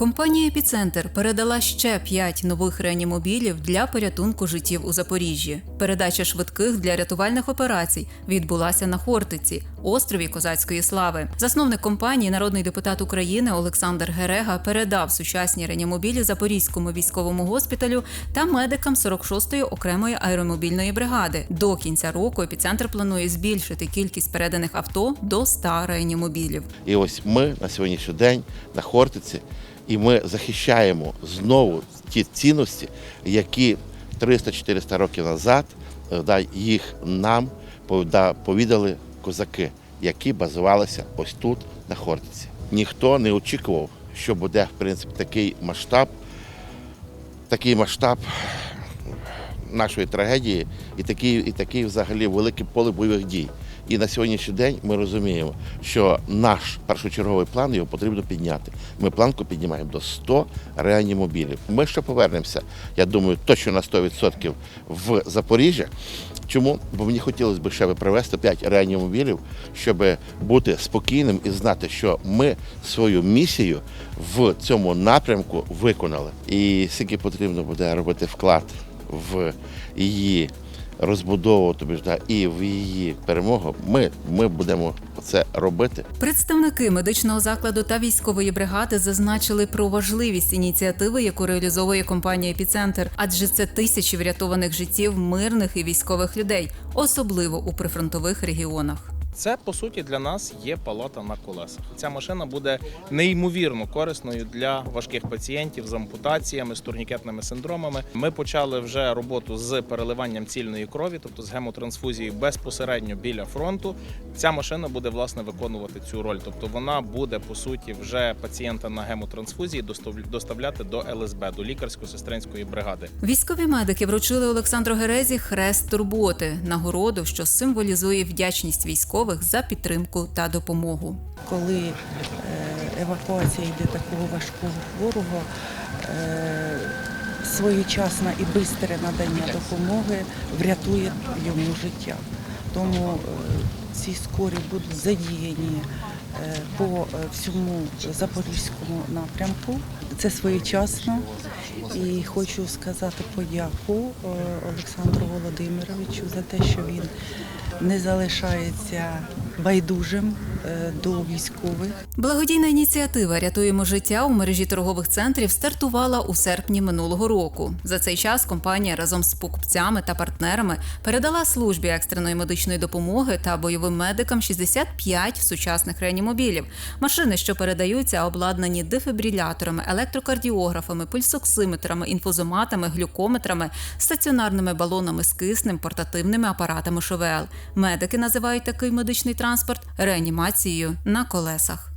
Компанія Епіцентр передала ще 5 нових реанімобілів для порятунку життів у Запоріжжі. Передача швидких для рятувальних операцій відбулася на Хортиці, острові Козацької слави. Засновник компанії, народний депутат України Олександр Герега, передав сучасні реанімобілі Запорізькому військовому госпіталю та медикам 46-ї окремої аеромобільної бригади. До кінця року епіцентр планує збільшити кількість переданих авто до 100 реанімобілів. І ось ми на сьогоднішній день на Хортиці, і ми захищаємо знову ті цінності, які 300-400 років назад е, їх нам повіда- повідали козаки, які базувалися ось тут, на Хортиці. Ніхто не очікував, що буде в принципі такий масштаб, такий масштаб нашої трагедії і такий, і такий взагалі велике поле бойових дій. І на сьогоднішній день ми розуміємо, що наш першочерговий план його потрібно підняти. Ми планку піднімаємо до 100 реанімобілів. Ми ще повернемося, я думаю, точно на 100% в Запоріжжя. Чому? Бо мені хотілося б ще привезти 5 реанімобілів, щоб бути спокійним і знати, що ми свою місію в цьому напрямку виконали. І скільки потрібно буде робити вклад в її розбудову, тобі да, і в її перемогу, ми, ми будемо це робити. Представники медичного закладу та військової бригади зазначили про важливість ініціативи, яку реалізовує компанія Епіцентр, адже це тисячі врятованих життів мирних і військових людей, особливо у прифронтових регіонах. Це по суті для нас є палата на колесах. Ця машина буде неймовірно корисною для важких пацієнтів з ампутаціями, з турнікетними синдромами. Ми почали вже роботу з переливанням цільної крові, тобто з гемотрансфузією безпосередньо біля фронту. Ця машина буде власне виконувати цю роль. Тобто вона буде по суті вже пацієнта на гемотрансфузії достав- доставляти до ЛСБ, до лікарсько-сестринської бригади. Військові медики вручили Олександру Герезі хрест турботи, нагороду, що символізує вдячність військових за підтримку та допомогу. коли е, евакуація йде такого важкого хворого, е, своєчасне і бистре надання допомоги врятує йому життя. Тому е, ці скорі будуть задіяні по е, всьому запорізькому напрямку. Це своєчасно. І хочу сказати подяку е, Олександру Володимировичу за те, що він не залишається байдужим е, до військових. Благодійна ініціатива Рятуємо життя у мережі торгових центрів стартувала у серпні минулого року. За цей час компанія разом з покупцями та партнерами передала службі екстреної медичної допомоги та бойовим медикам 65 сучасних реанімобілів. Машини, що передаються, обладнані дефібриляторами, електрокардіографами, пульсоксиметрами, інфузоматами, глюкометрами, стаціонарними балонами з киснем, портативними апаратами ШВЛ. Медики називають такий медичний транспорт реанімацією на колесах.